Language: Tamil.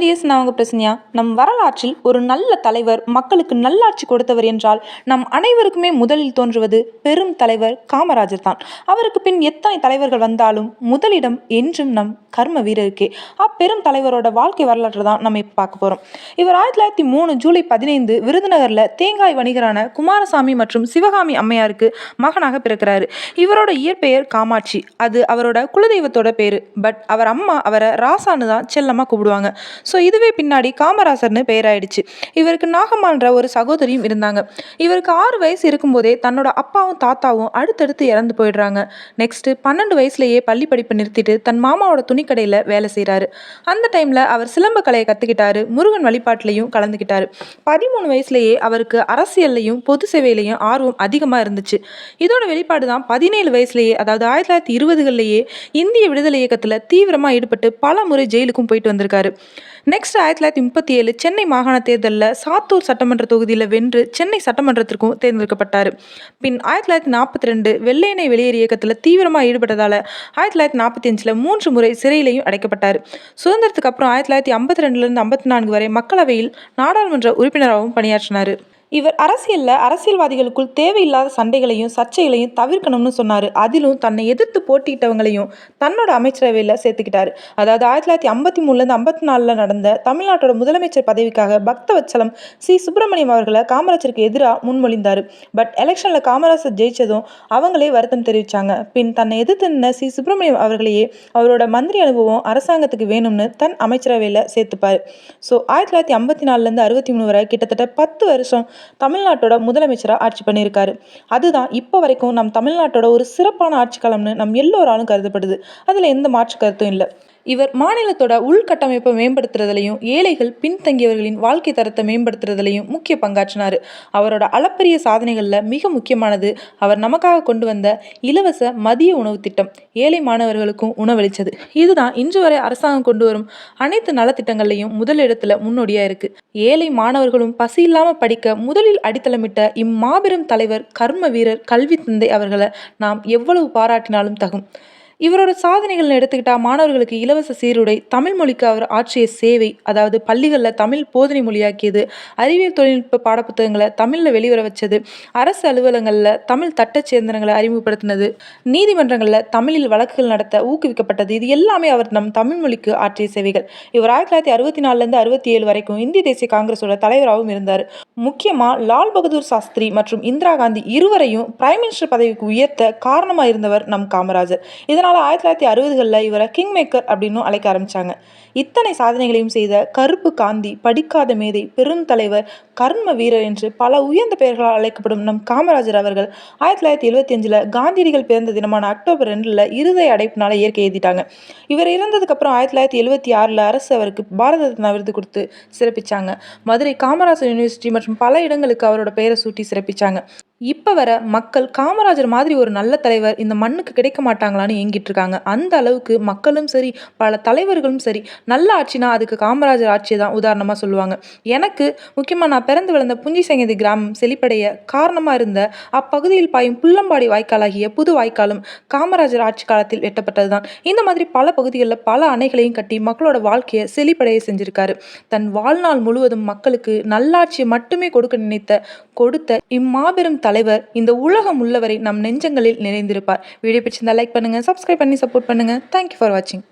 ஐடியாஸ் நான் உங்கள் பிரசன்யா. நம் வரலாற்றில் ஒரு நல்ல தலைவர் மக்களுக்கு நல்லாட்சி கொடுத்தவர் என்றால் நம் அனைவருக்குமே முதலில் தோன்றுவது பெரும் தலைவர் காமராஜர் தான். அவருக்கு பின் எத்தனை தலைவர்கள் வந்தாலும் முதலிடம் என்றும் நம் கர்ம வீரருக்கே. அப்பெரும் தலைவரோட வாழ்க்கை வரலாற்று தான் நம்ம இப்போ பார்க்க போகிறோம் இவர் ஆயிரத்தி தொள்ளாயிரத்தி மூணு ஜூலை பதினைந்து விருதுநகரில் தேங்காய் வணிகரான குமாரசாமி மற்றும் சிவகாமி அம்மையாருக்கு மகனாக பிறக்கிறாரு. இவரோட இயற்பெயர் காமாட்சி. அது அவரோட குலதெய்வத்தோட பேர். பட் அவர் அம்மா அவரை ராசான்னு தான் செல்லமாக கூப்பிடுவாங்க. ஸோ இதுவே பின்னாடி காமராசர்னு பெயராயிடுச்சு. இவருக்கு நாகம்மான்ற ஒரு சகோதரியும் இருந்தாங்க. இவருக்கு ஆறு வயசு இருக்கும்போதே தன்னோட அப்பாவும் தாத்தாவும் அடுத்தடுத்து இறந்து போயிடுறாங்க. நெக்ஸ்ட்டு பன்னெண்டு வயசுலேயே பள்ளி படிப்பை நிறுத்திட்டு தன் மாமாவோட துணிக்கடையில் வேலை செய்கிறாரு அந்த டைமில் அவர் சிலம்ப கலையை கற்றுக்கிட்டாரு முருகன் வழிபாட்டிலையும் கலந்துக்கிட்டாரு. பதிமூணு வயசுலேயே அவருக்கு அரசியல்லையும் பொது சேவையிலையும் ஆர்வம் அதிகமாக இருந்துச்சு. இதோட வெளிப்பாடு தான் பதினேழு வயசுலேயே அதாவது ஆயிரத்தி தொள்ளாயிரத்தி இருபதுகளிலேயே இந்திய விடுதலை இயக்கத்தில் தீவிரமாக ஈடுபட்டு பல முறை ஜெயிலுக்கும் போயிட்டு வந்திருக்காரு. நெக்ஸ்ட் ஆயிரத்தி தொள்ளாயிரத்தி முப்பத்தி ஏழு சென்னை மாகாண தேர்தலில் சாத்தூர் சட்டமன்ற தொகுதியில் வென்று சென்னை சட்டமன்றத்திற்கும் தேர்ந்தெடுக்கப்பட்டார். பின் ஆயிரத்தி தொள்ளாயிரத்தி நாற்பத்தி ரெண்டு வெள்ளையனை வெளியேறு இயக்கத்தில் தீவிரமாக ஈடுபட்டதால் ஆயிரத்தி தொள்ளாயிரத்தி நாற்பத்தி அஞ்சில் மூன்று முறை சிறையிலையும் அடைக்கப்பட்டார். சுதந்திரத்துக்கு அப்புறம் ஆயிரத்தி தொள்ளாயிரத்தி ஐம்பத்தி ரெண்டுலேருந்து ஐம்பத்தி நான்கு வரை மக்களவையில் நாடாளுமன்ற உறுப்பினராகவும் பணியாற்றினார். இவர் அரசியலில் அரசியல்வாதிகளுக்குள் தேவையில்லாத சண்டைகளையும் சர்ச்சைகளையும் தவிர்க்கணும்னு சொன்னார். அதிலும் தன்னை எதிர்த்து போட்டியிட்டவங்களையும் தன்னோட அமைச்சரவையில் சேர்த்துக்கிட்டாரு. அதாவது ஆயிரத்தி தொள்ளாயிரத்தி ஐம்பத்தி மூணுலேருந்து ஐம்பத்தி நாலில் நடந்த தமிழ்நாட்டோட முதலமைச்சர் பதவிக்காக பக்தவச்சலம் சி. சுப்பிரமணியம் அவர்களை காமராஜருக்கு எதிராக முன்மொழிந்தார். பட் எலெக்ஷனில் காமராஜர் ஜெயிச்சதும் அவங்களே வருத்தம் தெரிவித்தாங்க பின் தன்னை எதிர்த்து நின்ற சி. சுப்பிரமணியம் அவர்களையே அவரோட மந்திரி அனுபவம் அரசாங்கத்துக்கு வேணும்னு தன் அமைச்சரவையில் சேர்த்துப்பார். ஸோ ஆயிரத்தி தொள்ளாயிரத்தி ஐம்பத்தி நாலுலேருந்து அறுபத்தி மூணு வரை கிட்டத்தட்ட பத்து வருஷம் தமிழ்நாட்டோட முதலமைச்சராக ஆட்சி பண்ணியிருக்காரு. அதுதான் இப்போ வரைக்கும் நம் தமிழ்நாட்டோட ஒரு சிறப்பான ஆட்சி காலம்னு நம் எல்லோராலும் கருதப்படுது. அதில் எந்த மாற்று கருத்தும் இல்லை. இவர் மாநிலத்தோட உள்கட்டமைப்பை மேம்படுத்துறதுலையும் ஏழைகள் பின்தங்கியவர்களின் வாழ்க்கை தரத்தை மேம்படுத்துறதுலையும் முக்கிய பங்காற்றினார். அவரோட அளப்பரிய சாதனைகளில் மிக முக்கியமானது அவர் நமக்காக கொண்டு வந்த இலவச மதிய உணவு திட்டம் ஏழை மாணவர்களுக்கும் உணவளித்தது. இதுதான் இன்று வரை அரசாங்கம் கொண்டு வரும் அனைத்து நலத்திட்டங்கள்லையும் முதலிடத்தில் முன்னோடியாக இருக்குது ஏழை மாணவர்களும் பசி இல்லாமல் படிக்க முதலில் அடித்தளமிட்ட இம்மாபெரும் தலைவர் கர்ம வீரர் கல்வி தந்தை அவர்களை நாம் எவ்வளவு பாராட்டினாலும் தகும். இவரோட சாதனைகள்னு எடுத்துக்கிட்டால் மாணவர்களுக்கு இலவச சீருடை தமிழ் மொழிக்கு அவர் ஆற்றிய சேவை அதாவது பள்ளிகளில் தமிழ் போதனை மொழியாக்கியது அறிவியல் தொழில்நுட்ப பாடப்புத்தகங்களை தமிழில் வெளிவர வச்சது அரசு அலுவலகங்களில் தமிழ் தட்டச்சேந்திரங்களை அறிமுகப்படுத்தினது நீதிமன்றங்களில் தமிழில் வழக்குகள் நடத்த ஊக்குவிக்கப்பட்டது இது எல்லாமே அவர் நம் தமிழ் மொழிக்கு ஆற்றிய சேவைகள். இவர் ஆயிரத்தி தொள்ளாயிரத்தி அறுபத்தி நாலுலேருந்து அறுபத்தி ஏழு வரைக்கும் இந்திய தேசிய காங்கிரஸோட தலைவராகவும் இருந்தார். முக்கியமாக லால் பகதூர் சாஸ்திரி மற்றும் இந்திரா காந்தி இருவரையும் பிரைம் மினிஸ்டர் பதவிக்கு உயர்த்த காரணமாக இருந்தவர் நம் காமராஜர். இதனால் ஆயிரத்தி தொள்ளாயிரத்தி அறுபதுகளில் இவரை கிங் மேக்கர் அப்படின்னும் அழைக்க ஆரம்பித்தாங்க இத்தனை சாதனைகளையும் செய்த கருப்பு காந்தி படிக்காத மேதை பெருந்தலைவர் கர்ம வீரர் என்று பல உயர்ந்த பெயர்களால் அழைக்கப்படும் நம் காமராஜர் அவர்கள் ஆயிரத்தி தொள்ளாயிரத்தி எழுபத்தி அஞ்சில் காந்தியடிகள் பிறந்த தினமான அக்டோபர் ரெண்டில் இருதய அடைப்பினால இயற்கை எழுதிட்டாங்க. இவர் இறந்ததுக்கப்புறம் ஆயிரத்தி தொள்ளாயிரத்தி எழுபத்தி ஆறில் அரசு அவருக்கு பாரத ரத்னா விருது கொடுத்து சிறப்பிச்சாங்க. மதுரை காமராஜர் யூனிவர்சிட்டி மற்றும் பல இடங்களுக்கு அவரோட பெயரை சூட்டி சிறப்பிச்சாங்க. இப்போ வர மக்கள் காமராஜர் மாதிரி ஒரு நல்ல தலைவர் இந்த மண்ணுக்கு கிடைக்க மாட்டாங்களான்னு ஏங்கிட்டு இருக்காங்க. அந்த அளவுக்கு மக்களும் சரி பல தலைவர்களும் சரி நல்ல ஆட்சினா அதுக்கு காமராஜர் ஆட்சியை தான் உதாரணமாக சொல்லுவாங்க. எனக்கு முக்கியமாக நான் பிறந்து வளர்ந்த புஞ்சி சங்கதி கிராமம் செழிப்படைய காரணமாக இருந்த அப்பகுதியில் பாயும் புல்லம்பாடி வாய்க்காலாகிய புது வாய்க்காலும் காமராஜர் ஆட்சி காலத்தில் வெட்டப்பட்டது தான் இந்த மாதிரி பல பகுதிகளில் பல அணைகளையும் கட்டி மக்களோட வாழ்க்கையை செழிப்படைய செஞ்சிருக்காரு. தன் வாழ்நாள் முழுவதும் மக்களுக்கு நல்லாட்சியை மட்டுமே கொடுக்க நினைத்த கொடுத்த இம்மாபெரும் தலைவர் இந்த உலகம் உள்ளவரை நம் நெஞ்சங்களில் நிறைந்திருப்பார். வீடியோ பிடிச்சிருந்தா லைக் பண்ணுங்கள் சப்ஸ்கிரைப் பண்ணி சப்போர்ட் பண்ணுங்கள் தேங்க்யூ ஃபார் வாட்சிங்